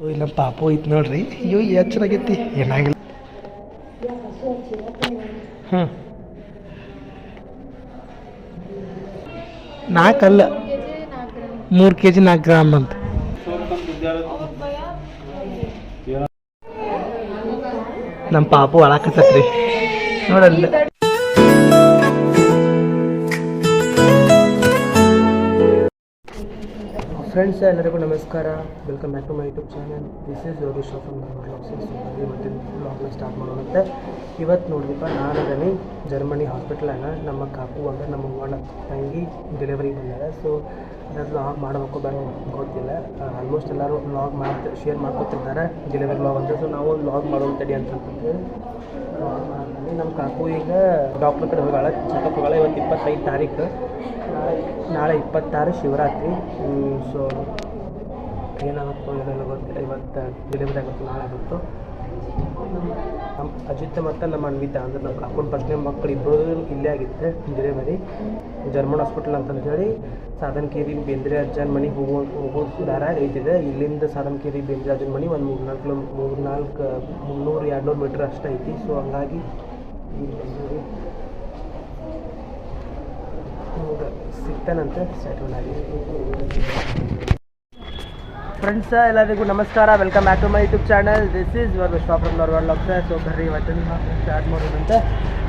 So, ಇಲ್ಲ, ಪಾಪು ಐತೆ ನೋಡ್ರಿ. ಅಯ್ಯೋ ಎಷ್ಟು ಚೆನ್ನಾಗೈತಿ ಏನಾಗಿಲ್ಲ. ಹ್ಞೂ ನಾಲ್ಕಲ್ಲ ಮೂರು ಕೆ ಜಿ ನಾಲ್ಕು ಗ್ರಾಮ್ ಅಂತ. ನಮ್ಮ ಪಾಪು ಅಳಾಕತ್ತೈತ್ರಿ ನೋಡಲ್ಲ. ಫ್ರೆಂಡ್ಸ್ ಎಲ್ಲರಿಗೂ ನಮಸ್ಕಾರ. Welcome back to my YouTube channel this is from ಬ್ಲಾಗ್ಸಸ್ ಇವತ್ತಿನ ಬ್ಲಾಗ್ನ ಸ್ಟಾರ್ಟ್ ಮಾಡೋಣಂತೆ. ಇವತ್ತು ನೋಡಿದಪ್ಪ ನಾನು ಅದನ್ನು ಜರ್ಮನಿ ಹಾಸ್ಪಿಟ್ಲಾಗ ನಮ್ಮ ಕಾಕು ಅಂದರೆ ನಮ್ಮ ಒಣ ತಂಗಿ ಡೆಲಿವರಿ ಬಂದಿದೆ. ಸೊ ಅದ್ರಲ್ಲಿ ಲಾಗ್ ಮಾಡಬೇಕು ಬೇಡ ಗೊತ್ತಿಲ್ಲ. ಆಲ್ಮೋಸ್ಟ್ ಎಲ್ಲರೂ ಲಾಗ್ ಮಾಡ್ತಾ ಶೇರ್ ಮಾಡ್ಕೊತಿದ್ದಾರೆ ಡೆಲಿವರಿ ಲಾಗ್ ಅಂತ. ಸೊ ನಾವು ಲಾಗ್ ಮಾಡೋಣ ತಡಿ ಅಂತ ನಮ್ಮ ಕಾಕು ಈಗ ಡಾಕ್ಟ್ರ್ ಕಡೆ ಹೋಗಾಳೆ ಚೆಕಪ್ ಹೋಗಾಳೆ ಇವತ್ತು ಇಪ್ಪತ್ತೈದು ತಾರೀಕು. ನಾಳೆ ಇಪ್ಪತ್ತಾರು ಶಿವರಾತ್ರಿ. ಸೊ ಏನಾಗುತ್ತೋ ಏನೆಲ್ಲ ಗೊತ್ತಿಲ್ಲ. ಇವತ್ತು ಡೆಲಿವರಿ ಆಗುತ್ತೋ, ನಾಳೆ ಆಗುತ್ತೋ. ನಮ್ಮ ಅಜಿತ್ ಮತ್ತು ನಮ್ಮ ಅನ್ವಿತಾ ಅಂದರೆ ನಮ್ಮ ಕಾಕುನ ಫಸ್ಟ್ನೇ ಮಕ್ಕಳು ಇಬ್ಬರು ಇಲ್ಲೇ ಆಗಿತ್ತು ಡೆಲಿವರಿ ಜರ್ಮನ್ ಹಾಸ್ಪಿಟಲ್ ಅಂತಂದು ಹೇಳಿ, ಸಾಧನಕೇರಿ ಬೇಂದ್ರೆ ಅಜ್ಜನ ಮನೆ ಹೋಗೋ ಹೋಗೋ ದಾರ ಐತಿದೆ. ಇಲ್ಲಿಂದ ಸಾಧನಕೇರಿ ಬೇಂದ್ರೆ ಅಜ್ಜನ ಮನೆ ಒಂದು ಮೂರು ನಾಲ್ಕು ಕಿಲೋ, ಮೂರು ನಾಲ್ಕು, ಮುನ್ನೂರು ಎರಡು ನೂರು ಮೀಟ್ರ್ ಅಷ್ಟು ಐತಿ. ಸೊ ಹಂಗಾಗಿ ಇಲ್ಲಿ ಬಂದೀವಿ. ಹೌದು, ಸಿಗ್ತಾನಂತೆ. ಆಗಿ ಫ್ರೆಂಡ್ಸ್ ಎಲ್ಲರಿಗೂ ನಮಸ್ಕಾರ. Welcome back to my YouTube channel this is your Vishwa from Narwal ಲಾಕ್ಸ್ ಸೊ ಬರ್ರಿ, ಇವತ್ತಿನ ಸ್ಟಾರ್ಟ್ ಮಾಡೋದಂತೆ.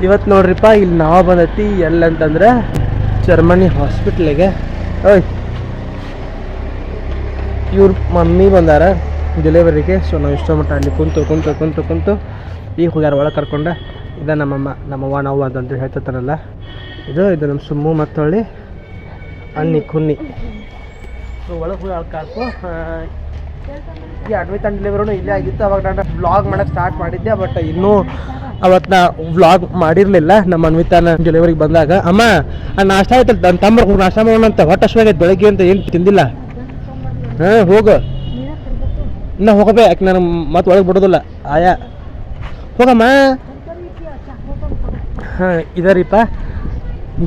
ಇವತ್ತು ನೋಡ್ರಿಪ್ಪ, ಇಲ್ಲಿ ನಾವು ಬಂದೈತಿ ಎಲ್ಲಂತಂದ್ರೆ ಜರ್ಮನಿ ಹಾಸ್ಪಿಟ್ಲಿಗೆ ಓಯ್, ಇವ್ರ ಮಮ್ಮಿ ಬಂದಾರ ಡೆಲಿವರಿಗೆ ಸೊ ನಾವು ಇಷ್ಟ ಮಟ್ಟ ಅಲ್ಲಿ ಕುಂತು ಕುಂತು ಕುಂತು ಕುಂತು ಈಗ ಹೋಗ್ಯಾರ ಒಳಗೆ ಕರ್ಕೊಂಡೆ ಇದ ನಮ್ಮಮ್ಮ, ನಮ್ಮವ್ವ ನಾವು ಅಂತಂದು ಹೇಳ್ತಿರ್ತಾರಲ್ಲ. ಇದು ಇದು ನಮ್ಮ ಸುಮ್ಮು ಮತ್ತು ಹೊಳ್ಳಿ ಅನ್ನಿ ಕುನ್ನಿ. ಸೊ ಒಳಗೆ ಹೋಗಿ ಅಲ್ಲಿ ಕಾಕು. ಈ ಅಡ್ಮಿತ್ ಆ್ಯಂಡ್ ಡೆಲಿವರಿನೂ ಇಲ್ಲೇ ಆಗಿತ್ತು. ಅವಾಗ ನಾನು ವ್ಲಾಗ್ ಮಾಡೋಕ್ಕೆ ಸ್ಟಾರ್ಟ್ ಮಾಡಿದ್ದೆ ಬಟ್ ಇನ್ನೂ ಅವತ್ತು ನಾ ವ್ಲಾಗ್ ಮಾಡಿರಲಿಲ್ಲ. ನಮ್ಮ ಅನ್ವಿತಾನ ಡೆಲಿವರಿಗೆ ಬಂದಾಗ, ಅಮ್ಮ, ಆ ನಾಷ್ಟ ಆಯ್ತಲ್ಲ ನನ್ನ ತಮ್ಮ ನಾಷ್ಟ ಮಾಡೋಣ ಅಂತ, ಹೊಟ್ಟೆ ಹಶ್ವಾಗೈತೆ ಬೆಳಗ್ಗೆ ಅಂತ ಏನು ತಿಂದಿಲ್ಲ. ಹಾಂ, ಹೋಗು. ಇನ್ನ ಹೋಗಬೇ, ಯಾಕೆ ನಾನು ಮತ್ತೆ ಒಳಗೆ ಬಿಡೋದಿಲ್ಲ. ಆಯಾ. ಹೋಗಮ್ಮ. ಹಾಂ, ಇದರೀಪ.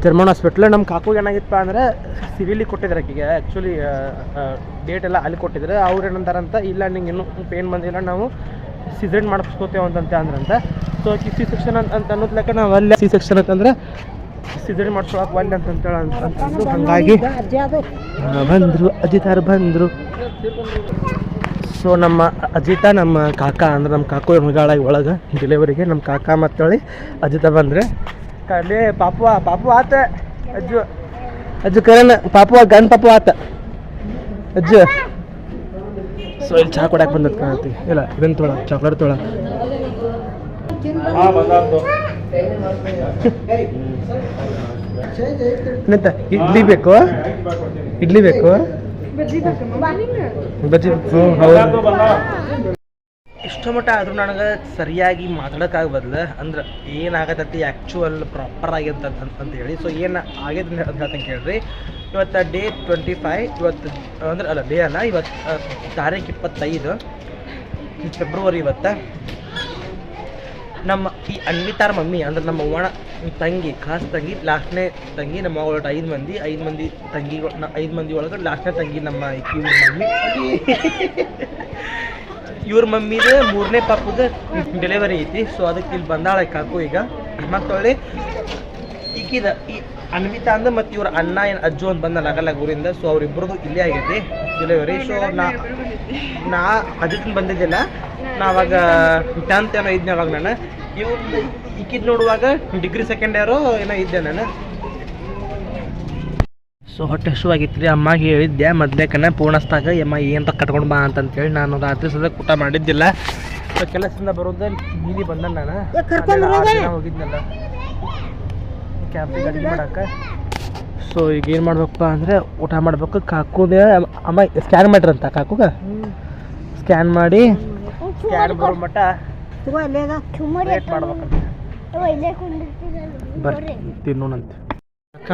ಜರ್ಮನ್ ಹಾಸ್ಪಿಟ್ಲ್ ನಮ್ಮ ಕಾಕುಗೆ ಏನಾಗಿತ್ತಪ್ಪ ಅಂದರೆ ಸಿವಿಲಿಗೆ ಕೊಟ್ಟಿದ್ದಾರೆ ಆಕೆಗೆ. ಆ್ಯಕ್ಚುಲಿ ಡೇಟ್ ಎಲ್ಲ ಅಲ್ಲಿ ಕೊಟ್ಟಿದ್ದಾರೆ ಅವ್ರು ಏನಂತಾರಂತ ಇಲ್ಲ ನಿಂಗೆ ಇನ್ನೂ ಪೇನ್ ಬಂದಿಲ್ಲ ನಾವು ಸಿಸೇನ್ ಮಾಡಿಸ್ಕೋತೇವೆ ಅಂತಂತ ಅಂದ್ರಂತ. ಸೊ ಆಕಿ ಸಿ ಸೆಕ್ಷನ್ ಅಂತ ಅಂತ ಅನ್ನೋದ್ ಲೆಕ್ಕ ನಾವು ಅಲ್ಲೇ ಸಿ ಸೆಕ್ಷನ್ ಅಂತಂದ್ರೆ ಸಿಸೇನ್ ಮಾಡ್ಕೊಳಕ್ಕೆ ಒಲ್ಲೆ ಅಂತಂತೇಳಿ ಹಾಗಾಗಿ ಆ, ಬಂದ್ರು ಅಜಿತಾರು ಬಂದರು. ಸೊ ನಮ್ಮ ಅಜಿತ ನಮ್ಮ ಕಾಕ ಅಂದ್ರೆ ನಮ್ಮ ಕಾಕು ಮಗಳಾಗಿ ಒಳಗೆ ಡೆಲಿವರಿಗೆ ನಮ್ಮ ಕಾಕ ಮತ್ತೇಳಿ ಅಜಿತ ಬಂದರೆ ಕಲೆ ಪಾಪು ಪಾಪು ಆತ. ಅಜ್ಜು ಅಜ್ಜು ಕರಣ ಪಾಪು ಗಂಡು ಪಾಪು ಆತ. ಅಜ್ಜು. ಸೊ ಇಲ್ಲಿ ಚಹಾ ಕೊಡಕ್ಕೆ ಬಂದದ್ ಕಾಣತಿ ಇಲ್ಲ ಇದನ್ನ ತೊಳ ಚಾಕ್ಲೇಟ್ ತೊಳ. ನಿಂತ ಇಡ್ಲಿ ಬೇಕು? ಇಡ್ಲಿ ಬೇಕು? ಬಜ್ಜಿ ಹೌದು. ಇಷ್ಟ ಮಟ್ಟ ಆದರೂ ನನಗೆ ಸರಿಯಾಗಿ ಮಾತಾಡೋಕ್ಕಾಗ ಬದಲು ಅಂದ್ರೆ ಏನಾಗತ್ತೈತಿ ಆ್ಯಕ್ಚುವಲ್ ಪ್ರಾಪರ್ ಆಗ್ಯದ ಅಂತ ಹೇಳಿ. ಸೊ ಏನು ಆಗ್ಯದ ಅಂತ ಹೇಳ್ತಂಗೆ ಕೇಳ್ರಿ. ಇವತ್ತು ಡೇ ಟ್ವೆಂಟಿ ಫೈವ್ ಇವತ್ತು, ಅಂದ್ರೆ ಅಲ್ಲ ಡೇ ಅಲ್ಲ, ಇವತ್ತು ತಾರೀಕು ಇಪ್ಪತ್ತೈದು ಫೆಬ್ರವರಿ ಇವತ್ತು. ನಮ್ಮ ಈ ಅನ್ವಿತಾರ ಮಮ್ಮಿ, ಅಂದ್ರೆ ನಮ್ಮ ಒಣ ತಂಗಿ, ಖಾಸ್ ತಂಗಿ, ಲಾಸ್ಟ್ನೇ ತಂಗಿ, ನಮ್ಮ ಒಳಗೆ ಐದು ಮಂದಿ ಐದು ಮಂದಿ ತಂಗಿ, ಐದು ಮಂದಿ ಒಳಗೆ ಲಾಸ್ಟ್ನೇ ತಂಗಿ ನಮ್ಮ ಮಮ್ಮಿ. ಇವ್ರ ಮಮ್ಮಿದ ಮೂರನೇ ಪಾಪದ ಡೆಲಿವರಿ ಐತಿ. ಸೊ ಅದಕ್ಕೆ ಇಲ್ಲಿ ಬಂದಾಳ ಕಾಕು ಈಗ. ಮತ್ತೊಳ್ಳಿ ಈಗಿದ ಈ ಅನ್ವಿತಾ ಅಂದ್ರೆ ಮತ್ತು ಇವ್ರ ಅಣ್ಣ ಏನು ಅಜ್ಜು ಅಂತ ಬಂದ ಲಗಲ ಊರಿಂದ. ಸೊ ಅವ್ರಿಬ್ರದ್ದು ಇಲ್ಲೇ ಆಗೈತಿ ಡೆಲಿವರಿ ಸೊ ನಾ ನಾ ಅದಕ್ಕೆ ಬಂದಿದ್ದಿಲ್ಲ. ನಾ ಅವಾಗ ಟೆಂತ್ ಏನೋ ಇದ್ದೆ ಅವಾಗ ನಾನು. ಇವ್ರು ಈಕಿದ್ ನೋಡುವಾಗ ಡಿಗ್ರಿ ಸೆಕೆಂಡ್ ಇಯರು ಏನೋ ಇದ್ದೆ ನಾನು. ಸೊ ಹೊಟ್ಟೆ ಹಸುವಾಗಿತ್ತು ರೀ ಅಮ್ಮಗೆ ಹೇಳಿದ್ದೆ ಮೊದ್ಲೇಕನ ಪೂರ್ಣಸ್ತಾಗ ಅಮ್ಮ ಏನಂತ ಕಟ್ಕೊಂಡು ಬಾ ಅಂತಂತೇಳಿ ನಾನು ರಾತ್ರಿ ಸದ ಊಟ ಮಾಡಿದ್ದಿಲ್ಲ. ಸೊ ಕೆಲಸದಿಂದ ಬರೋದು ನೀಲಿ ಬಂದ ನಾನು. ಹೋಗಿದ್ನಲ್ಲ. ಕ್ಯಾಬ್ ಅಡುಗೆ ಮಾಡಕ್ಕೆ. ಸೊ ಈಗ ಏನು ಮಾಡ್ಬೇಕಪ್ಪ ಅಂದರೆ ಊಟ ಮಾಡ್ಬೇಕು. ಕಾಕುದೇ ಅಮ್ಮ ಸ್ಕ್ಯಾನ್ ಮಾಡ್ರಂತ ಕಾಕುಗ? ಸ್ಕ್ಯಾನ್ ಮಾಡಿ. ಸ್ಕ್ಯಾನ್ ಬರೋ ಮಟ್ಟ ವೇಟ್ ಮಾಡ್ಬೇಕಂತ. ಬರ್ತೀನಿ ತಿನ್ನೋಣಂತೆ. ಅಕ್ಕ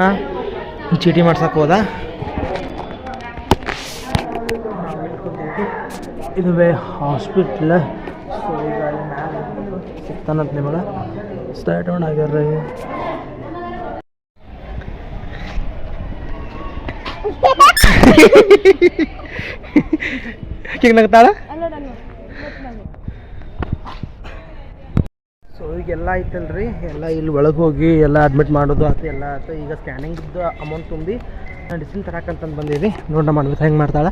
ಚೀಟಿ ಮಾಡ್ಸಕ್ಕೆ ಹೋದ? ಇದುವೇ ಹಾಸ್ಪಿಟ್ಲ್ ಸೊ ಈಗ ಸಿಗ್ತಾನಂತ ನಿಮಗೆ. ಸ್ಟಾರ್ಟ್ ಆನ್ ಆಗ್ಯಾರ ಹಿಂಗೆ ನಗ್ತಾಳ ಅಲ್ಲ ನಾನು ಮತ್ತೆ ನಾನು ಈಗೆಲ್ಲ ಐತಲ್ರಿ? ಎಲ್ಲ ಇಲ್ಲಿ ಒಳಗೆ ಹೋಗಿ ಎಲ್ಲ ಅಡ್ಮಿಟ್ ಮಾಡೋದು ಆತು ಎಲ್ಲ ಆತು. ಈಗ ಸ್ಕ್ಯಾನಿಂಗ್ದು ಅಮೌಂಟ್ ತುಂಬಿ ಮೆಡಿಸಿನ್ ತರಕಂತಂದು ಬಂದೀವಿ ನೋಡೋಣ ಮಾಡ್ಬೇಕು ಹೆಂಗೆ ಮಾಡ್ತಾಳ.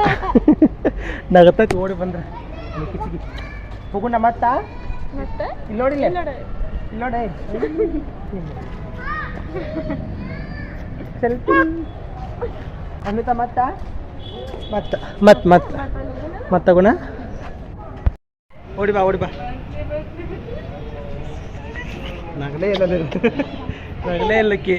ನಗತ್ತಕ್ಕೆ ಓಡಿ ಬಂದ್ರೆ. ಕಿಚಿಗಿ ಹೋಗೋಣ ಮತ್ತ ಮತ್ತೆ? ಇಲ್ಲಿ ನೋಡಿ ನೋಡು. ಇಲ್ಲಿ ನೋಡಿ ಸೆಲ್ಫಿ ಅನ್ವಿತಾ ಮತ್ತ? ಮತ್ತ ಮತ್ ಮತ್ ಮತ್ತ ಗುಣ? ಓಡಿ ಬಾ ಓಡಿ ಬಾ. ನಗಲೇ ಇಲ್ಲ. ನಗಲೇ ಇಲ್ಲಕ್ಕಿ.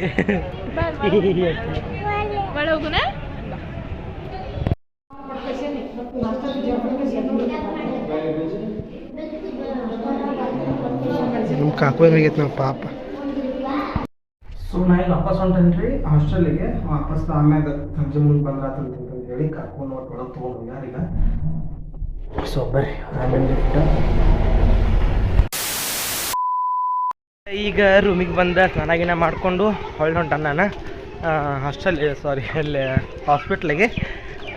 ನಮ್ಮ ಕಾಕು ಹೆಂಗಾಗೈತೆ ನಮ್ಮ ಪಾಪ. ಸೊ ನಾ ಈಗ ವಾಪಸ್ ಹೊಂಟೇನ್ರಿ ಹಾಸ್ಟೆಲಿಗೆ. ವಾಪಸ್ ಆಮ್ಯಾಗ ಸಂಜೆ ಮುಂದೆ ಬಂದ್ರಾತಂತ ಹೇಳಿ ಕಾಕು ನೋಟ್ ಒಳಗೆ ತೊಗೊಂಡು ಯಾರೀಗ ಸೊ ಬರ್ರಿ ಆಮೇಲೆ ಈಗ ರೂಮಿಗೆ ಬಂದ ಸ್ನಾನ ಗಿನ ಮಾಡಿಕೊಂಡು ಹೊಳ್ಳಿ ಹೊಂಟ ನಾನು ಹಾಸ್ಟೆಲ್ ಸಾರಿ ಅಲ್ಲಿ ಹಾಸ್ಪಿಟ್ಲಿಗೆ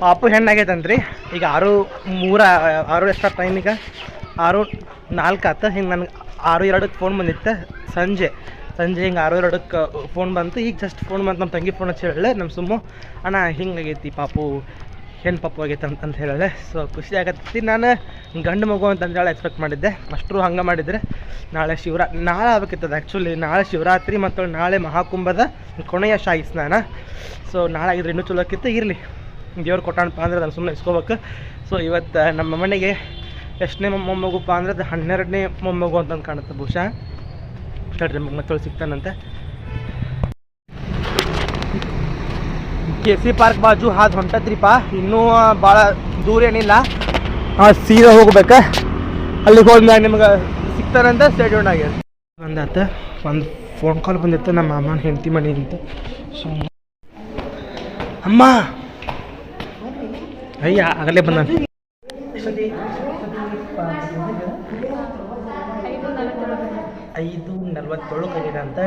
ಪಾಪು ಹೆಣ್ಣಾಗೈತಂತ್ರಿ. ಈಗ ಆರು, ಮೂರ, ಆರು ಎಷ್ಟ ಟೈಮ್ ಈಗ? ಆರು, ನಾಲ್ಕು ಆತ. ಹಿಂಗೆ ನನಗೆ ಆರು ಎರಡಕ್ಕೆ ಫೋನ್ ಬಂದಿತ್ತು ಸಂಜೆ. ಸಂಜೆ ಹಿಂಗೆ ಆರು ಎರಡಕ್ಕೆ ಫೋನ್ ಬಂತು. ಈಗ ಜಸ್ಟ್ ಫೋನ್ ಬಂತು ನಮ್ಮ ತಂಗಿ ಫೋನ್ ಹಚ್ಚಿ ಹೇಳಲೆ ನಮ್ಮ ಸುಮ್ಮು. ಅಣ್ಣ ಹಿಂಗಾಗೈತಿ ಪಾಪು. ಹೆಣ್ಣು ಪಪ್ಪು ಆಗೈತೆ ಅಂತ ಅಂತ ಹೇಳಿದೆ. ಸೊ ಖುಷಿ ಆಗತ್ತೆ. ನಾನು ಗಂಡು ಮಗು ಅಂತ ಹೇಳಿ ಎಕ್ಸ್ಪೆಕ್ಟ್ ಮಾಡಿದ್ದೆ. ಅಷ್ಟರು ಹಂಗೆ ಮಾಡಿದರೆ ನಾಳೆ ಶಿವರಾ, ನಾಳೆ ಆಗ್ಬೇಕಿತ್ತದ ಆ್ಯಕ್ಚುಲಿ ನಾಳೆ ಶಿವರಾತ್ರಿ ಮತ್ತು ನಾಳೆ ಮಹಾಕುಂಭದ ಕೊನೆಯ ಶಾಹಿ ಸ್ನಾನ. ಸೊ ನಾಳೆ ಆಗಿದ್ರೆ ಇನ್ನೂ ಚಲೋ ಆಕಿತ್ತು ಇರಲಿ. ದೇವ್ರು ಕೊಟ್ಟಾನಪ್ಪ ಅಂದ್ರೆ ಅದನ್ನು ಸುಮ್ಮನೆ ಇಸ್ಕೋಬೇಕು. ಸೊ ಇವತ್ತು ನಮ್ಮ ಮನೆಗೆ ಎಷ್ಟನೇ ಮೊಮ್ಮಗುಪ್ಪ ಅಂದ್ರೆ ಅದು ಹನ್ನೆರಡನೇ ಮೊಮ್ಮಗು ಅಂತಂದು ಕಾಣುತ್ತೆ ಬಹುಶಃ. ತಡ್ರಿ ಮತ್ತೊಳು ಸಿಗ್ತಾನಂತೆ. ಕೆ ಸಿ ಪಾರ್ಕ್ ಬಾಜು ಹಾದು ಹೊಂಟತ್ರಿಪ ಇನ್ನೂ ಭಾಳ ದೂರ ಏನಿಲ್ಲ. ಸೀದಾ ಹೋಗ್ಬೇಕು. ಅಲ್ಲಿಗೆ ಹೋದ್ಮ್ಯಾಗ ನಿಮ್ಗೆ ಸಿಗ್ತಾರಂತ ಸ್ಟೇಡಿಯಂ ಆಗ್ಯದ ಬಂದಾತ. ಒಂದು ಫೋನ್ ಕಾಲ್ ಬಂದಿತ್ತು ನಮ್ಮ ಅಮ್ಮನ ಹೆಂಡತಿ ಮನೆ ಅಂತ. ಸೊ ಅಮ್ಮ! ಅಯ್ಯ, ಆಗಲೇ ಬಂದ ಐದು ನಲ್ವತ್ತೇಳು ಆಗಿದೆ ಅಂತ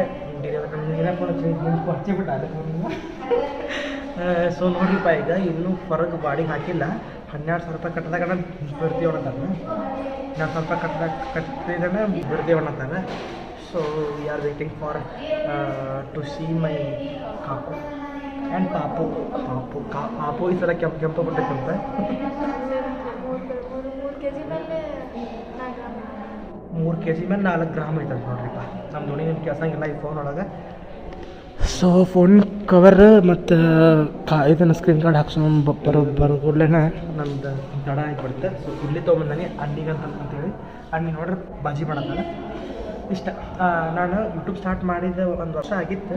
ಸೊ ನೋಡ್ರಿಪ್ಪ ಈಗ ಇನ್ನೂ ಹೊರಗೆ ಬಾಡಿಗೆ ಹಾಕಿಲ್ಲ. ಹನ್ನೆರಡು ಸಾವಿರ ರೂಪಾಯಿ ಕಟ್ಟದಾಗ ಬಿಡ್ತೀವಿ ಅನ್ನತಾರ ಹನ್ನೆರಡು ಸಾವಿರ ರೂಪಾಯಿ ಕಟ್ಟಿದಾಗ ಕಟ್ಟಿದ್ರೆ ಬಿಡ್ತೀವಿ ಅನ್ನತಾರ so we are waiting for to see my Kapu. And ಪಾಪು ಪಾಪು ಕಾ ಪಾಪು ಈ ಸಲ ಕೆಂಪು ಕೆಂಪು ಬಿಟ್ಟೈತಂತೆ ಮೂರು ಮೂರು ಕೆ ಜಿ ಮೇಲೆ ನಾಲ್ಕು ಗ್ರಾಮ್ ಐತಂತ ನೋಡ್ರಿಪ್ಪ. ನಮ್ಮ ಧ್ವನಿ ನಿಮ್ಗೆ ಕೇಳ್ಸಂಗಿಲ್ಲ ಈ ಫೋನ್ ಒಳಗೆ. ಸೊ ಫೋನ್ ಕವರ್ ಮತ್ತು ಕಾ ಇದನ್ನು ಸ್ಕ್ರೀನ್ ಕಾರ್ಡ್ ಹಾಕ್ಸ್ಕೊಂಡು ಬರೋ ಬರೋ ಕೂಡಲೇ ನಮ್ದು ದಡ ಆಗಿಬಿಡುತ್ತೆ ಸೊ ಇಲ್ಲಿ ತೊಗೊಂಬಂದಾನೆ ಅಣ್ಣಿಗೆ ಅಂತ ಅಂತೇಳಿ ಅಣ್ಣಿ ನೋಡ್ರಿ ಬಾಜಿ ಮಾಡೋದಲ್ಲ ಇಷ್ಟ ನಾನು ಯೂಟ್ಯೂಬ್ ಸ್ಟಾರ್ಟ್ ಮಾಡಿದ ಒಂದು ವರ್ಷ ಆಗಿತ್ತು.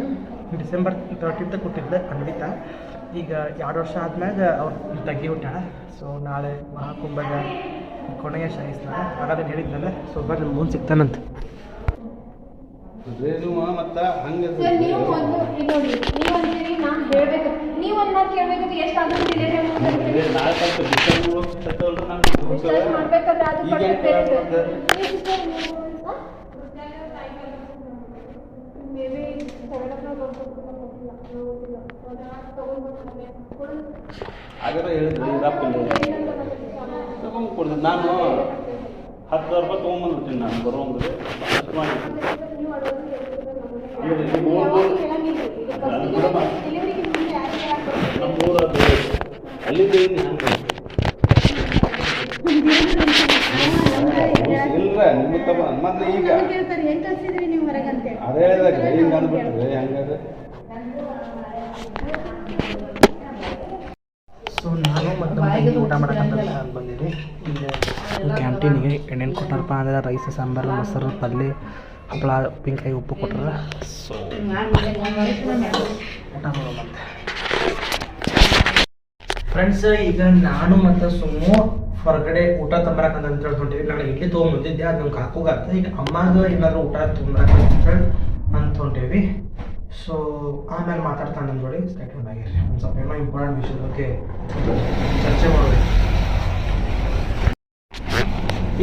ಡಿಸೆಂಬರ್ ತರ್ಟಿಂತ ಕೊಟ್ಟಿದ್ದೆ ಖಂಡಿತ ಈಗ ಎರಡು ವರ್ಷ ಆದ್ಮ್ಯಾಗ ಅವ್ರು ತಗ್ಗಿ ಹುಟ್ಟಾಳ ಸೊ ನಾಳೆ ಮಹಾಕುಂಭದ ಕೊನೆಯ ಶಾಹಿ ಸ್ನಾನ ಹಾಗಾದ್ರೆ ಹೇಳಿದ್ನಲ್ಲ ಸೊ ಬರ್ರಿ ಮುಂದೆ ಸಿಗ್ತಾನಂತ. ರೇಣುವ ಮತ್ತ ಹಂಗೆ ಸರ್ ನೀವು ಒಂದು ಇಲ್ಲಿ ನೋಡಿ ನೀವು ಅಂತೀರಿ ನಾನು ಹೇಳ್ಬೇಕು. ನೀವು ಒಂದು ಮಾತು ಕೇಳಬೇಕು. ಎಷ್ಟಾದ್ರೂ ಡಿಲೇ ಡಿಸ್ಚಾರ್ಜ್ ಮಾಡ್ಬೇಕಾದ್ರೆ ಅದು ಈಗ ಪರ್ಸೆಂಟ್ ಬೇರೆ ಸರ್ ಯಾಕೆ ನೀವು sister, ನೀವು maybe seven o'clock ಹೇಳಿದ್ರು ತಗೊಂಡು ಕೊಡ್ತೀನಿ ನಾನು ಹತ್ತು ಸಾವಿರ ರೂಪಾಯಿ ತೊಗೊಂಬಂದ್ಬಿಡ್ತೀನಿ ನಾನು ಬರೋಂಗ್ರೆ ಅಷ್ಟು ಅಲ್ಲಿಂದ ಏನು ಹಂಗೆ ಇಲ್ರ ನಿಮ್ಮ ತಮ್ಮ ಮತ್ತೆ ಈಗ ಅದೇ ಹೇಳಿದಾಗ ಹಿಂಗೆ ಅಂದ್ಬಿಟ್ರೆ ಹೆಂಗಾದ್ರೆ ಸೊ ನಾನು ಮತ್ತು ಊಟ ಮಾಡಕ್ಕಂತ ಬಂದೀನಿ. ಈಗ ಕ್ಯಾಂಟೀನಿಗೆ ಏನೇನು ಕೊಟ್ಟಾರಪ್ಪ ಅಂದ್ರೆ ರೈಸ್ ಸಾಂಬಾರು ಮೊಸರು ಪಲ್ಯ ಹಪ್ಪಳ ಉಪ್ಪಿನಕಾಯಿ ಉಪ್ಪು ಕೊಟ್ಟರ ಸೊ ಊಟ ಮಾಡೋಣಂತೆ ಮತ್ತೆ. ಫ್ರೆಂಡ್ಸ್ ಈಗ ನಾನು ಮತ್ತು ಸುಮ್ಮ ಹೊರಗಡೆ ಊಟ ತಂಬರಕಂತ ಅಂತ ಹೇಳ್ಕೊಂತೀವಿ ನಾನು ಇಡ್ಲಿ ತೊಗೊಂಬಂದಿದ್ದೆ ಅದು ನಮ್ಗೆ ಹಾಕೋಗಾತ ಈಗ ಅಮ್ಮಗೆ ಏನಾದ್ರು ಊಟ ತುಂಬ ಅಂತ ಹೊಂಟೇವಿ ಸೊ ಆಮೇಲೆ ಮಾತಾಡ್ತಾನೆ ನೋಡಿ ಸ್ಟೇಟ್ಮೆಂಟ್ ಆಗಿರಿ ಒಂದು ಸ್ವಲ್ಪ ಏನೋ ಇಂಪಾರ್ಟೆಂಟ್ ವಿಷಯದ ಬಗ್ಗೆ ಚರ್ಚೆ ಮಾಡಬೇಕು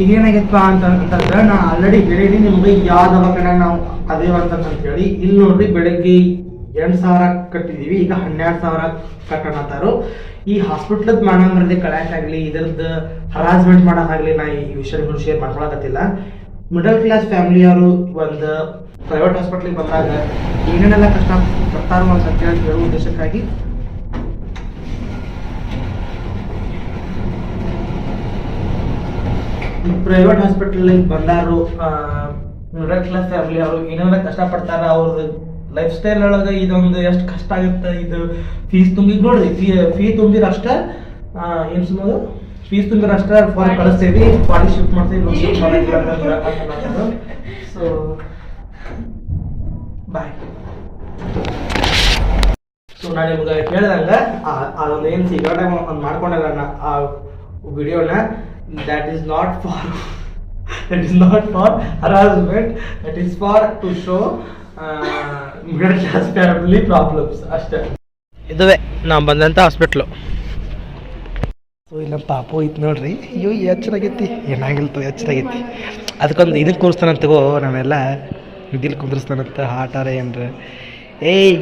ಈಗ ಏನಾಗಿತ್ತ ಅಂತ ಅಂತಂದ್ರೆ ನಾ ಆಲ್ರೆಡಿ ಹೇಳಿದೀನಿ ನಿಮ್ಗೆ ಯಾವ ದವಾಖಾನೆ ನಾವು ಅದೇ ಅಂತ ಹೇಳಿ. ಇಲ್ಲಿ ನೋಡ್ರಿ, ಬೆಳಗ್ಗೆ ಎರಡು ಸಾವಿರ ಕಟ್ಟಿದೀವಿ, ಈಗ ಹನ್ನೆರಡು ಸಾವಿರ ಕಟ್ಟಣತ್ತಾರು ಈ ಹಾಸ್ಪಿಟ್ಲದ್ ಕಳ್ಯಾಕ್ ಆಗ್ಲಿ, ಇದ್ರದ್ದು ಹರಾಸ್ಮೆಂಟ್ ಮಾಡೋದಾಗ್ಲಿ ನಾ ಈ ವಿಷಯ ನಿಮ್ಗೆ ಶೇರ್ ಮಾಡ್ಕೊಳಕತ್ತಿಲ್ಲ ಮಿಡಲ್ ಕ್ಲಾಸ್ ಫ್ಯಾಮಿಲಿಯವರು ಒಂದು ಪ್ರೈವೇಟ್ ಹಾಸ್ಪಿಟ್ಲಿಗೆ ಬಂದಾಗ ಏನೇನೆಲ್ಲ ಕಷ್ಟ ಬರ್ತಾರೋ ಅಂತ ಕೇಳಿ ಹೇಳುವ ಉದ್ದೇಶಕ್ಕಾಗಿ ಪ್ರೈವೇಟ್ ಹಾಸ್ಪಿಟಲ್ ಬಂದಾರು ಮಿಡಲ್ ಕ್ಲಾಸ್ ಫ್ಯಾಮಿಲಿ ಅವರು ಏನೆಲ್ಲ ಕಷ್ಟಪಡ್ತಾರ ಅವ್ರದ್ದು ಲೈಫ್ ಸ್ಟೈಲ್ ಒಳಗೆ ಇದೊಂದು ಎಷ್ಟು ಕಷ್ಟ ಆಗುತ್ತೆ, ಇದು ಫೀಸ್ ತುಂಬಿ ನೋಡ್ರಿ ಫೀ ಫೀ ತುಂಬಿರ ಅಷ್ಟ ಏನು ಫೀಸ್ ತುಂಬಿರ ಅಷ್ಟ ಫಾರ್ ಕಳಿಸ್ತೀವಿ ಶಿಫ್ಟ್ ಮಾಡ್ತೀವಿ ಸೊ ಬಾಯ್ ಸೊ ನಾನು ನಿಮ್ಗೆ ಹೇಳ್ದಂಗೆ ಆ- ಅದೊಂದು ಏನು ಸಿಗರೇಟ್ ಒಂದು ಮಾಡ್ಕೊಂಡಲ್ಲ ನಾ ಆ ವಿಡಿಯೋನ that is not for that is not for harassment that is for to show middle class family problems ಅಷ್ಟೇ. ಇದುವೇ ನಾವು ಬಂದಂಥ ಹಾಸ್ಪಿಟ್ಲು ಸೊ ಇಲ್ಲ ಪಾಪು ಐತೆ ನೋಡ್ರಿ. ಅಯ್ಯೋ ಎಚ್ಚರಾಗೈತಿ. ಏನಾಗಿಲ್ತು ಎಚ್ಚರಾಗೈತಿ. ಅದಕ್ಕೊಂದು ಇದಕ್ಕೆ ಕೂರಿಸ್ತಾನಂತಗೋ ತಗೋ ನಾನೆಲ್ಲ ಇದಿಲ್ ಕುಂದ್ರಸ್ತಾನಂತ ಆಟಾರ ಏನ್ರ. ಏಯ್!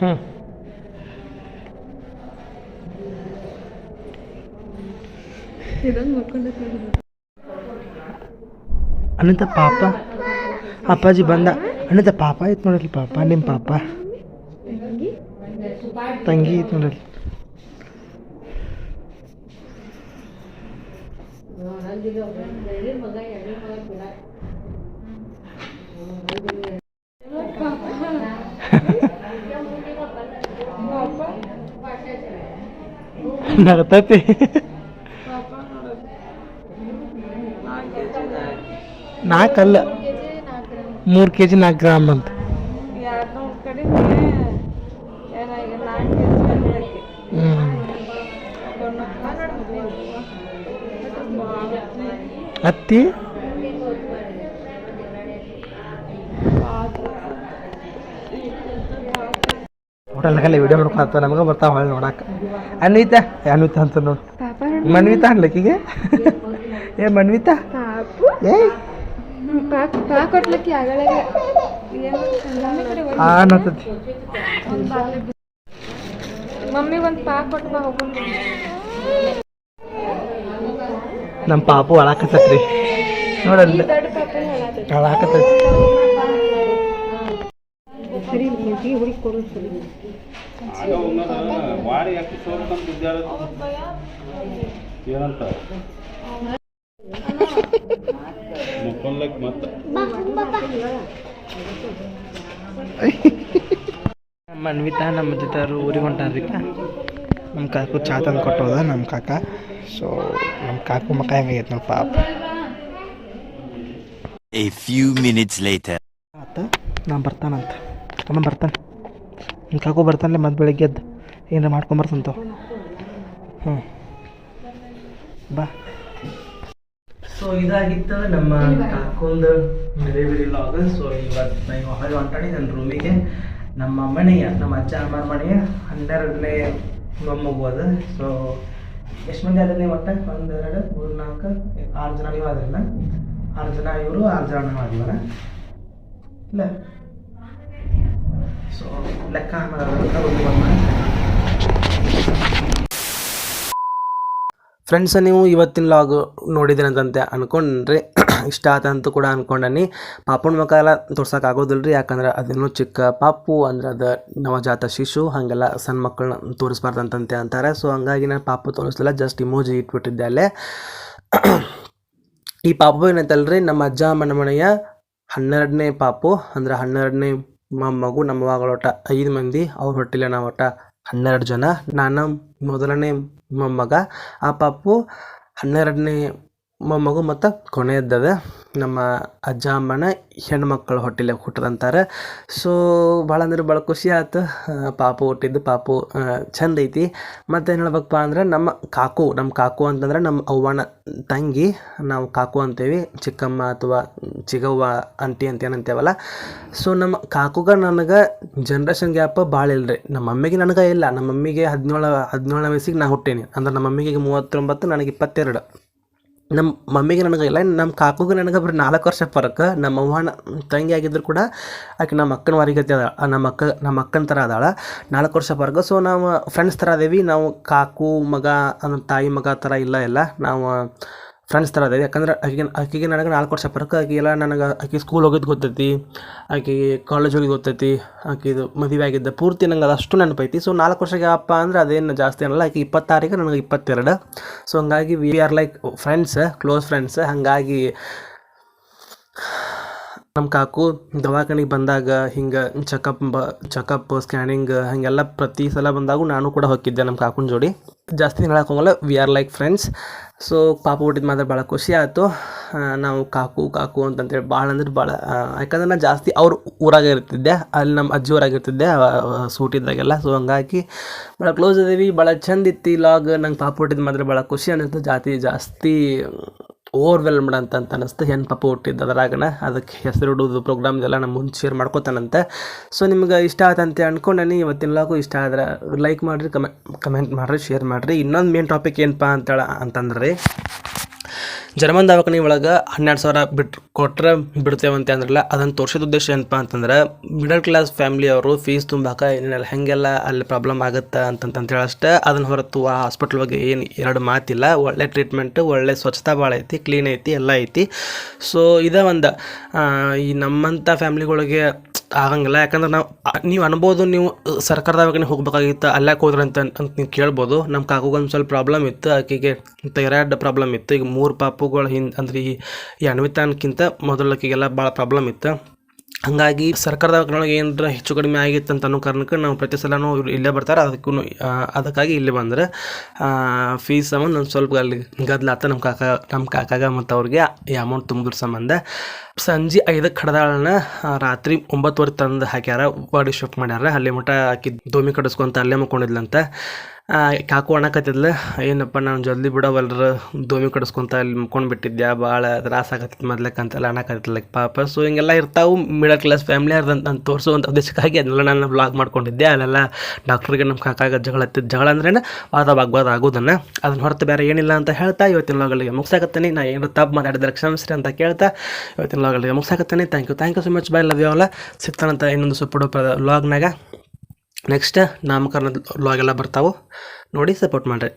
ಹಾಂ ಅನಂತ ಪಾಪ. ಅಪ್ಪಾಜಿ ಬಂದ. ಅನಂತ ಪಾಪ ಐತ್ ನೋಡ್ರಿ ಪಾಪ ನಿಮ್ಮ ಪಾಪ. ತಂಗಿ ಐತ್ ನೋಡ್ರಿ ನಗತೈತಿ ನಾಲ್ಕಲ್ಲ. ಮೂರು ಕೆ ಜಿ ನಾಲ್ಕು ಗ್ರಾಮ್ ಅಂತ ಎರಡ್ನೂರು ಕಡಿಮೆ ಏನಾಗ ನಾಲ್ಕು ಹ್ಞೂ ಹತ್ತಿ ಹೋಟೆಲ್ನಾಗೆಲ್ಲ ವಿಡಿಯೋ ಮಾಡ್ಕೊಳತ್ತ ನಮಗೆ ಬರ್ತಾವ ಹೊಳ್ಳಿ ನೋಡಕ್ಕೆ ಅನ್ವಿತ? ಅನ್ವಿತ ಅಂತ ನೋಡು. ಮನ್ವಿತಾ ಅನ್ಲಕ್ಕಿಗೆ ಏ ಮನ್ವಿತಾ? ಏ? ಅನ್ನತತಿ ಮಮ್ಮಿ ಒಂದು ಪಾಕ್ ಕೊಟ್ಟು ಬಾ ಹೋಗೋಣ ನಮ್ಮ ಪಾಪು ಅಳಾಕತ್ತೈತ್ರಿ. ನೋಡಲ್ಲ ಅಳಾಕತ್ತೈತಿ ಮತ್ತ ನಮ್ಮ ಜೊತೆ ಊರಿಗೆ ಹೊಂಟಾರ್ರಿ ನಮ್ಮ ಕಾಕು ಚಾ ತಂದು ಕೊಟ್ಟೋದ ನಮ್ಮ ಕಾಕ. ಸೊ ನಮ್ಮ ಕಾಕು ಮಕ್ಕ ಹೆಂಗಾಗೈತೆ ನಮ್ಮ ಪಾಪ. ಎ ಫ್ಯೂ ಮಿನಿಟ್ಸ್ ಲೇಟರ್ ಆತ ನಾ ಬರ್ತಾನಂತ. ಅಮ್ಮ ಬರ್ತಾನೆ. ನಿಮ್ಮ ಕಾಕು ಬರ್ತಾನೆ ಮತ್ತೆ ಬೆಳಗ್ಗೆ ಎದ್ದು. ಏನಾರ ಮಾಡ್ಕೊಂಬರ್ತಂತ ಹ್ಞೂ ಬಾ. ಸೊ ಇದಾಗಿತ್ತು ನಮ್ಮ ಕಾಕೊಂದು ಡೆಲಿವರಿ ಲಾಗ್ ಸೊ ಇವತ್ತು ನಾನು ಹೊರಗೆ ಹೊಂಟಾಡಿ ನನ್ನ ರೂಮಿಗೆ ನಮ್ಮ ಮನೆಯ ನಮ್ಮ ಅಜ್ಜ ಅಮ್ಮನ ಮನೆಯ ಹನ್ನೆರಡನೇ ಮೊಮ್ಮಗು ಅದು. ಸೊ ಎಷ್ಟು ಮಂದಿ ಅದ ನೀವು ಒಟ್ಟು? ಒಂದು, ಎರಡು, ಮೂರು, ನಾಲ್ಕು ಆರು ಜನ ನೀವು ಅದ್ರಲ್ಲ? ಆರು ಜನ ಇವರು, ಆರು ಜನ ನಾವು ಅದೀವಲ್ಲ? ಇಲ್ಲ? ಸೊ ಲೆಕ್ಕ ಫ್ರೆಂಡ್ಸ್ ನೀವು ಇವತ್ತಿನ ಲಾಗ್ ನೋಡಿದ್ರಂತಂತೆ ಅನ್ಕೊಂಡ್ರಿ. ಇಷ್ಟ ಆತಂತ ಕೂಡ ಅನ್ಕೊಂಡನಿ. ಪಾಪುನ ಮುಖ ತೋರ್ಸಕ್ಕೆ ಆಗೋದಿಲ್ಲ ರೀ ಯಾಕಂದ್ರೆ ಅದೇನೋ ಚಿಕ್ಕ ಪಾಪು, ಅಂದ್ರೆ ಅದು ನವಜಾತ ಶಿಶು, ಹಾಗೆಲ್ಲ ಸಣ್ಣ ಮಕ್ಕಳನ್ನ ತೋರಿಸ್ಬಾರ್ದಂತಂತೆ ಅಂತಾರೆ. ಸೊ ಹಂಗಾಗಿ ನಾನು ಪಾಪು ತೋರಿಸ್ಲಿಲ್ಲ ಜಸ್ಟ್ ಇಮೋಜಿ ಇಟ್ಬಿಟ್ಟಿದ್ದೆ ಅಲ್ಲೇ. ಈ ಪಾಪು ಏನೈತಲ್ರಿ, ನಮ್ಮ ಅಜ್ಜ ಅಮ್ಮನ ಮನೆಯ ಹನ್ನೆರಡನೇ ಪಾಪು, ಅಂದ್ರೆ ಹನ್ನೆರಡನೇ ಮಗು ನಮ್ಮ ಮಗಳೊಟ್ಟ ಐದು ಮಂದಿ, ಅವ್ರ ಹೊಟ್ಟಿಲ್ಲ ನಾವು ಒಟ್ಟ ಹನ್ನೆರಡು ಜನ. ನಾನು ಮೊದಲನೇ ಮೊಮ್ಮಗ ಆ ಪಾಪು ಹನ್ನೆರಡನೇ ಮೊಮ್ಮಗು ಮತ್ತು ಕೊನೆಯದ್ದದ ನಮ್ಮ ಅಜ್ಜ, ಅಮ್ಮನ ಹೆಣ್ಮಕ್ಳು ಹೊಟ್ಟಿಲೆ ಹುಟ್ಟದಂತಾರೆ. ಸೊ ಭಾಳ ಅಂದ್ರೆ ಭಾಳ ಖುಷಿ ಆಯ್ತು ಪಾಪು ಹುಟ್ಟಿದ್ದು ಪಾಪು ಚಂದ ಐತಿ. ಮತ್ತು ಏನು ಹೇಳ್ಬೇಕಪ್ಪ ಅಂದ್ರೆ ನಮ್ಮ ಕಾಕು ನಮ್ಮ ಕಾಕು ಅಂತಂದ್ರೆ ನಮ್ಮ ಅವ್ವನ ತಂಗಿ. ನಾವು ಕಾಕು ಅಂತೇವಿ. ಚಿಕ್ಕಮ್ಮ ಅಥವಾ ಚಿಗವ್ವ ಅಂಟಿ ಅಂತ ಏನಂತೇವಲ್ಲ ಸೊ ನಮ್ಮ ಕಾಕುಗ ನನಗೆ ಜನ್ರೇಷನ್ ಗ್ಯಾಪ್ ಭಾಳ ರೀ ನಮ್ಮ ಮಮ್ಮಿಗೆ ನನಗೆ ಇಲ್ಲ. ನಮ್ಮ ಮಮ್ಮಿಗೆ ಹದಿನೇಳು, ಹದಿನೇಳನೇ ವಯಸ್ಸಿಗೆ ನಾ ಹುಟ್ಟೇನಿ. ಅಂದ್ರೆ ನಮ್ಮ ಮಮ್ಮಿಗೆ ಮೂವತ್ತೊಂಬತ್ತು, ನನಗೆ ಇಪ್ಪತ್ತೆರಡು. ನಮ್ಮ ಮಮ್ಮಿಗೆ ನನಗೆ ಇಲ್ಲ ನಮ್ಮ ಕಾಕುಗೆ ನನಗೆ ಬರೀ ನಾಲ್ಕು ವರ್ಷ ಫರಕ ನಮ್ಮ ಅವ್ವ ತಂಗಿ ಆಗಿದ್ರು ಕೂಡ ಆಕೆ ನಮ್ಮ ಅಕ್ಕನ ವಾರಿಗತಿ ಅದ ನಮ್ಮ ಅಕ್ಕ, ನಮ್ಮ ಅಕ್ಕನ ಥರ ಅದಾಳ. ನಾಲ್ಕು ವರ್ಷ ಫರಕ ಸೊ ನಾವು ಫ್ರೆಂಡ್ಸ್ ಥರ ಅದೇವಿ. ನಾವು ಕಾಕು, ಮಗ ಅಂದ್ರೆ ತಾಯಿ ಮಗ ಥರ ಇಲ್ಲ ಎಲ್ಲ. ನಾವು ಫ್ರೆಂಡ್ಸ್ ಥರ ಅದೇ ಯಾಕಂದ್ರೆ ಆಕೆಗೆ ಆಕೆಗೆ ನನಗೆ ನಾಲ್ಕು ವರ್ಷ ಪರ್ಕ ಆಕೆ ಎಲ್ಲ ನನಗೆ ಆಕೆ ಸ್ಕೂಲ್ ಹೋಗಿದ್ದು ಗೊತ್ತೈತಿ ಆಕೆಗೆ ಕಾಲೇಜ್ ಹೋಗಿದ್ದು ಗೊತ್ತೈತಿ ಆಕೆದು ಮದುವೆ ಆಗಿದ್ದ ಪೂರ್ತಿ ನಂಗೆ ಅದಷ್ಟು ನೆನಪೈತಿ. ಸೊ ನಾಲ್ಕು ವರ್ಷಕ್ಕೆ ಅಪ್ಪ ಅಂದ್ರೆ ಅದೇನು ಜಾಸ್ತಿ ಅನ್ನಲ್ಲ, ಆಕೆ ಇಪ್ಪತ್ತಾರಿಗೆ ನನಗೆ ಇಪ್ಪತ್ತೆರಡು. ಸೊ ಹಂಗಾಗಿ we are like friends close friends ಹಾಗಾಗಿ ನಮ್ಮ ಕಾಕು ದವಾಖಾನಿಗೆ ಬಂದಾಗ ಹಿಂಗೆ ಚೆಕಪ್ ಬ ಚೆಕಪ್ ಸ್ಕ್ಯಾನಿಂಗ್ ಹಾಗೆಲ್ಲ ಪ್ರತಿ ಸಲ ಬಂದಾಗೂ ನಾನು ಕೂಡ ಹೋಗಿದ್ದೆ ನಮ್ಮ ಕಾಕುನ ಜೋಡಿ. ಜಾಸ್ತಿ ಹೇಳಕ್ಕೆ ಹೋಗಲ್ಲ we are like friends so ಪಾಪ ಹುಟ್ಟಿದ ಮಾತ್ರ ಭಾಳ ಖುಷಿ ಆಯಿತು. ನಾವು ಕಾಕು ಕಾಕು ಅಂತಂತೇಳಿ ಭಾಳ ಅಂದ್ರೆ ಭಾಳ ಯಾಕಂದ್ರೆ ನಾನು ಜಾಸ್ತಿ ಅವ್ರ ಊರಾಗೆ ಇರ್ತಿದ್ದೆ, ಅಲ್ಲಿ ನಮ್ಮ ಅಜ್ಜಿ ಊರಾಗೆ ಇರ್ತಿದ್ದೆ ಸೂಟಿದ್ದಾಗೆಲ್ಲ ಸೊ ಹಂಗಾಗಿ ಭಾಳ ಕ್ಲೋಸ್ ಇದ್ದೀವಿ ಭಾಳ ಚಂದ ಇತ್ತು ಲಾಗ್ ನಂಗೆ ಪಾಪು ಹುಟ್ಟಿದ ಮಾತ್ರ ಭಾಳ ಖುಷಿ ಅನ್ನಿಸ್ತು ಜಾತಿ ಜಾಸ್ತಿ ಓವರ್ವೆಲ್ಮ್ಡ್ ಅಂತ ಅಂತ ಅನಿಸ್ತು. ಹೆಣ್ಣು ಪಾಪ ಹುಟ್ಟಿದ್ದು ಅದರಾಗನ ಅದಕ್ಕೆ ಹೆಸರು ಪ್ರೋಗ್ರಾಮ್ ಪ್ರೋಗ್ರಾಮ್ದೆಲ್ಲ ನಮ್ಮ ಮುಂದೆ ಶೇರ್ ಮಾಡ್ಕೋತಾನಂತೆ. ಸೊ ನಿಮ್ಗೆ ಇಷ್ಟ ಆತಂತೆ ಅಂದ್ಕೊಂಡೇನಿ ಇವತ್ತಿನ ಲಾಗು ಇಷ್ಟ ಆದ್ರೆ ಲೈಕ್ ಮಾಡಿರಿ, ಕಮೆ ಕಮೆಂಟ್ ಮಾಡಿರಿ ಶೇರ್ ಮಾಡಿರಿ. ಇನ್ನೊಂದು ಮೇನ್ ಟಾಪಿಕ್ ಏನಪ್ಪ ಅಂತೇಳ ಅಂತಂದ್ರೆ ಜರ್ಮನ್ ದವಾಖಾನೆ ಒಳಗೆ ಹನ್ನೆರಡು ಸಾವಿರ ಬಿಟ್ಟು ಕೊಟ್ರೆ ಬಿಡ್ತೇವೆ ಅಂತ ಅಂದ್ರಲ್ಲ, ಅದನ್ನು ತೋರಿಸಿದ ಉದ್ದೇಶ ಏನಪ್ಪ ಅಂತಂದ್ರೆ ಮಿಡಲ್ ಕ್ಲಾಸ್ ಫ್ಯಾಮಿಲಿ ಅವರು ಫೀಸ್ ತುಂಬಾಕ ಏನೇನಲ್ಲ, ಹೆಂಗೆಲ್ಲ ಅಲ್ಲಿ ಪ್ರಾಬ್ಲಮ್ ಆಗುತ್ತೆ ಅಂತಂತೇಳಿ ಅಷ್ಟೇ ಅದನ್ನ ಹೊರತು ಆ ಹಾಸ್ಪಿಟ್ಲ್ ಬಗ್ಗೆ ಏನು ಎರಡು ಮಾತಿಲ್ಲ. ಒಳ್ಳೆ ಟ್ರೀಟ್ಮೆಂಟ್ ಒಳ್ಳೆ ಸ್ವಚ್ಛತಾ ಭಾಳ ಐತಿ ಕ್ಲೀನ್ ಐತಿ, ಎಲ್ಲ ಐತಿ. ಸೊ ಇದೇ ಒಂದು. ಈ ನಮ್ಮಂಥ ಫ್ಯಾಮ್ಲಿಗಳಿಗೆ ಆಗಂಗಿಲ್ಲ. ಯಾಕಂದ್ರೆ ನಾವು ನೀವು ಅನ್ಬೋದು ನೀವು ಸರ್ಕಾರದ ದವಾಖಾನೆ ಹೋಗ್ಬೇಕಾಗಿತ್ತು, ಅಲ್ಲೇ ಹೋದ್ರೆ ಅಂತ ಅಂತ ನೀವು ಕೇಳ್ಬೋದು. ನಮ್ಮ ಕಾಕುಗೊಂದು ಸ್ವಲ್ಪ ಪ್ರಾಬ್ಲಮ್ ಇತ್ತು, ಆಕೆಗೆ ಥೈರಾಯ್ಡ್ ಪ್ರಾಬ್ಲಮ್ ಇತ್ತು. ಈಗ ಮೂರು ಪಾಪುಗಳು ಹಿಂದೆ, ಅಂದ್ರೆ ಈ ಈ ಅನ್ವಿತಾನ್ಕಿಂತ ಮೊದಲು ಆಕೆಗೆಲ್ಲ ಭಾಳ ಪ್ರಾಬ್ಲಮ್ ಇತ್ತು. ಹಾಗಾಗಿ ಸರ್ಕಾರದ ದವಾಖಾನೆ ಏನರ ಹೆಚ್ಚು ಕಡಿಮೆ ಆಗಿತ್ತು ಅಂತ ಅನ್ನೋ ಕಾರಣಕ್ಕೆ ನಾವು ಪ್ರತಿ ಸಲನೂ ಇವ್ರು ಇಲ್ಲೇ ಬರ್ತಾರೆ. ಅದಕ್ಕೂ ಅದಕ್ಕಾಗಿ ಇಲ್ಲಿ ಬಂದ್ರೆ ಫೀಸ್ ಸಂಬಂಧ ಒಂದು ಸ್ವಲ್ಪ ಅಲ್ಲಿ ಗದ್ದಲ ನಮ್ಮ ಕಾಕ ನಮ್ಮ ಕಾಕಾಗ ಮತ್ತು ಅವ್ರಿಗೆ ಈ ಅಮೌಂಟ್ ತುಂಬಿದ್ರ ಸಂಬಂಧ ಸಂಜೆ ಐದಕ್ಕೆ ಕಡ್ದಾಳನ್ನ ರಾತ್ರಿ ಒಂಬತ್ತುವರೆ ತಂದು ಹಾಕ್ಯಾರ ಬಾಡಿ ಶಿಫ್ಟ್ ಮಾಡ್ಯಾರ. ಅಲ್ಲಿ ಮಠ ಹಾಕಿ ದೋಮಿ ಕಡಿಸ್ಕೊಂತ ಅಲ್ಲೇ ಮಕ್ಕೊಂಡಿದ್ಲಂತ. ಕಾಕು ಅಣಕತ್ತಿದ್ಲ ಏನಪ್ಪ, ನಾನು ಜಲ್ದಿ ಬಿಡವಲ್ರ ದೋಮಿ ಕಡಿಸ್ಕೊಂತ ಅಲ್ಲಿ ಮುಕ್ಕೊಂಡು ಬಿಟ್ಟಿದ್ದೆ ಭಾಳ ತ್ರಾಸ ಆಗತ್ತಿತ್ತು ಮೊದ್ಲಕ್ಕೆ ಅಂತೆಲ್ಲ ಅಣಕತ್ತಿಲ್ಲ ಪಾಪ ಸೊ ಹಿಂಗೆಲ್ಲ ಇರ್ತಾವೆ ಮಿಡಲ್ ಕ್ಲಾಸ್ ಫ್ಯಾಮ್ಲಿ ಅರ್ದಂತ ನಾನು ತೋರಿಸುವಂಥ ಉದ್ದೇಶಕ್ಕಾಗಿ ಅದನ್ನೆಲ್ಲ ನಾನು ಬ್ಲಾಗ್ ಮಾಡ್ಕೊಂಡಿದ್ದೆ. ಅಲ್ಲೆಲ್ಲ ಡಾಕ್ಟ್ರಿಗೆ ನಮ್ಮ ಕಾಕಾಗ ಜಗಳ ಹತ್ತಿದ್ದು ಜಗಳ ಅಂದ್ರೇನು, ವಾದ ವಾಗ್ವಾದ ಆಗೋದನ್ನು. ಅದನ್ನ ಹೊರತು ಬೇರೆ ಏನಿಲ್ಲ ಅಂತ ಹೇಳ್ತಾ, ಇವತ್ತಿನ ಲಾಗಲ್ಲಿಗೆ ಮುಗ್ಸಾಕತ್ತೀನಿ ನಾನು ಏನು ತಪ್ಪು ಮಾತಾಡಿದ್ರೆ ಕ್ಷಮಿಸ್ರಿ ಅಂತ ಕೇಳ್ತಾ, ಇವತ್ತಿನ ಲಾಗಲ್ಲಿಗೆ ಮುಗ್ಸಾಕತ್ತೀನಿ thank you thank you so much bye love you ಸಿಕ್ತಾನಂತ ಸಿಗ್ತಾನಂತ ಇನ್ನೊಂದು ಸೂಪರ್ ಲಾಗ್ನಾಗ ನೆಕ್ಸ್ಟ್ ನಾಮಕರಣದ ಲಾಗೆಲ್ಲ ಬರ್ತಾವೆ. ನೋಡಿ ಸಪೋರ್ಟ್ ಮಾಡಿರಿ.